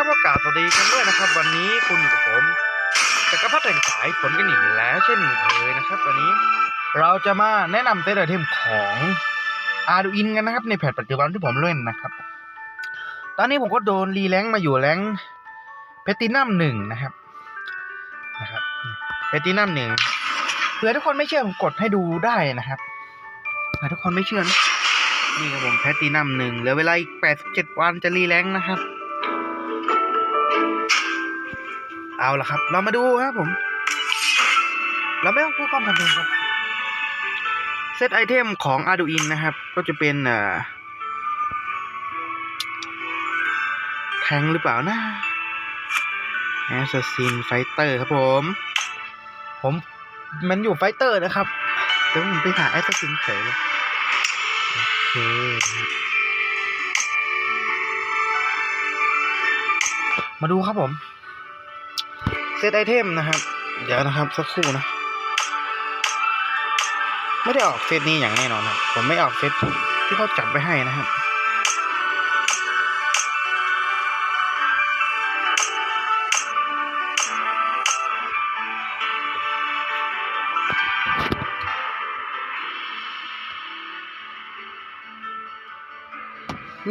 นะครับว่ากล่าวสวัสดีกันด้วยนะครับ วันนี้คุณอยู่กับผมจักรพรรดิแห่งสายฝนกันอีกแล้ว เช่นเคยนะครับ วันนี้เราจะมาแนะนำเซตไอเทมของ Arduin กันนะครับ ในแพทปัจจุบันที่ผมเล่นนะครับ ตอนนี้ผมก็โดนรีแรงมาอยู่แรงเพตินัมหนึ่งนะครับนะครับเพตินัมหนึ่งเผื่อทุกคนไม่เชื่อผมกดให้ดูได้นะครับเผื่อทุกคนไม่เชื่อนะนี่ครับผมแพตตินัมหนึ่งเหลือเวลาอีกแปดสิบเจ็ดวันจะรีแรงนะครับ เอาละครับ เรามาดูครับผม เราไม่ต้องพูดความทำเพลงครับ เซตไอเทมของ Arduino นะครับ ก็จะเป็นเอ่อแทงหรือเปล่านะ Assassin Fighter ครับผม ผมมันอยู่ไฟเตอร์นะครับเดี๋ยวผมไปหา Assassin เฉยเลยโอเคมาดูครับผม เซตไอเทมนะครับ เดี๋ยวนะครับสักครู่นะ ไม่ได้ออกเซตนี้อย่างแน่นอนครับผมไม่ออกเซตที่เขาจัดไว้ให้นะครับ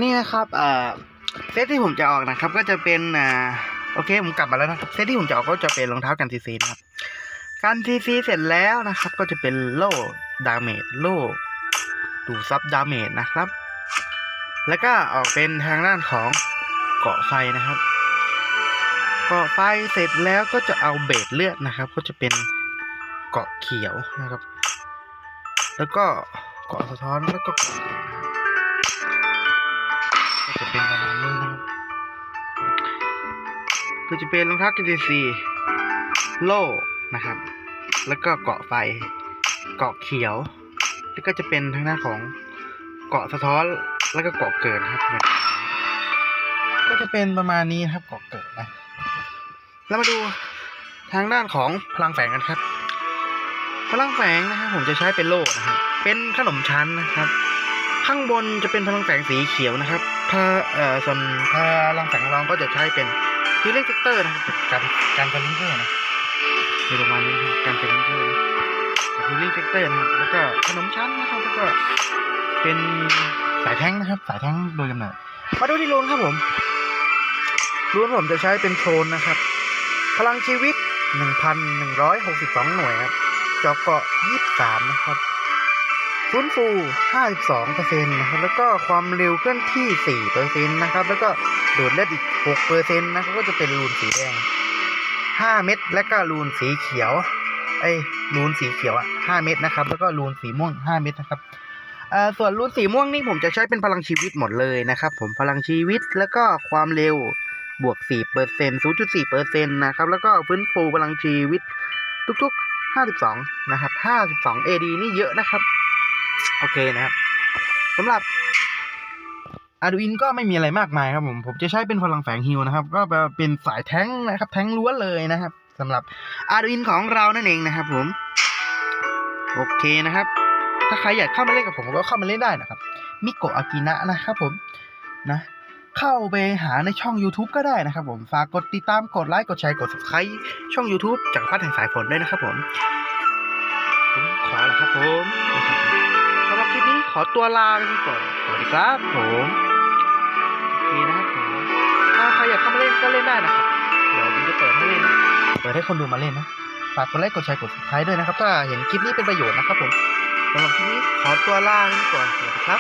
นี่นะครับเออเซตที่ผมจะออกนะครับ ก็จะเป็นอ่า โอเคผมกลับมาแล้วนะครับเซตที่ผมจะออกก็จะเป็นรองเท้ากันซีซีนะครับการซีซีเสร็จแล้วนะครับ ก็จะเป็นโล่ดาเมจโล่ดูซับดาเมจนะครับ แล้วก็ออกเป็นทางด้านของเกาะไฟนะครับ เกาะไฟเสร็จแล้วก็จะเอาเบสเลือดนะครับ ก็จะเป็นเกาะเขียวนะครับ แล้วก็เกาะสะท้อนแล้วก็ ก็จะเป็นรองเท้า GTC โล่นะครับ แล้วก็เกาะไฟ เกาะเขียว แล้วก็จะเป็นทางด้านของเกาะสะท้อนแล้วก็เกาะเกิดครับ ก็จะเป็นประมาณนี้ครับเกาะเกิดนะแล้วมาดูทางด้านของพลังแฝงกันครับ พลังแฝงนะครับผมจะใช้เป็นโล่นะครับเป็นขนมชั้นนะครับ ข้างบนจะเป็นพลังแฝงสีเขียวนะครับถ้าเอ่อส่วนพลังแฝงรองก็จะใช้เป็น ฮิลลิ่งเซกเตอร์นะครับการการการลิงเกอร์นะมีประมาณนี้นะครับการเป็นลิงเกอร์ฮิลลิ่งเซกเตอร์นะครับแล้วก็ขนมชั้นนะครับแล้วก็เป็นสายแท้งนะครับ สายแท้งโดยกำเนิดมาดูที่รูนครับผมรูนผมจะใช้เป็นโทนนะครับ พลังชีวิต 1,162 หน่วยครับเจาะเกาะ 23 นะครับ ฟื้นฟู 52%นะครับ แล้วก็ความเร็วเคลื่อนที่ 4%นะครับ แล้วก็โดดเลือดอีก 6%นะครับ ก็จะเป็นรูนสีแดง 5 เม็ด แล้วก็รูนสีเขียวเอ้รูนสีเขียวอะ 5 เม็ดนะครับ แล้วก็รูนสีม่วง 5 เม็ดนะครับเอ่อส่วนรูนสีม่วงนี่ผมจะใช้เป็นพลังชีวิตหมดเลยนะครับ ผมพลังชีวิตแล้วก็ความเร็วบวก 4% 0.4%นะครับ แล้วก็ฟื้นฟูพลังชีวิตทุกๆ 52 นะครับ 52 AD นี่เยอะนะครับ โอเคนะครับสำหรับ Arduin ก็ไม่มีอะไรมากมายครับผม ผมจะใช้เป็นพลังแฝงฮิวนะครับ ก็เป็นสายแท้งนะครับ แท้งล้วนเลยนะครับสำหรับ Arduin ของเรานั่นเองนะครับ ผม โอเคนะครับ ถ้าใครอยากเข้ามาเล่นกับผมก็เข้ามาเล่นได้นะครับมิโกะอากินะนะครับผมนะเข้าไปหาในช่อง YouTube ก็ได้นะครับผม ฝากกดติดตามกดไลค์กดแชร์กด subscribe ช่อง YouTube จากพัฒน์แห่งสายฝนด้วยนะครับผม ผมขอละครับผม ขอตัวลาไปก่อนสวัสดีครับผมโอเคนะครับผมถ้าใครอยากเข้ามาเล่นก็เล่นได้นะครับ เดี๋ยวผมจะเปิดให้เล่นนะเปิดให้คนดูมาเล่นนะฝากกดไลค์กดแชร์กด subscribe ด้วยนะครับ ถ้าเห็นคลิปนี้เป็นประโยชน์นะครับผมสำหรับคลิปนี้ขอตัวลาไปก่อนสวัสดีครับ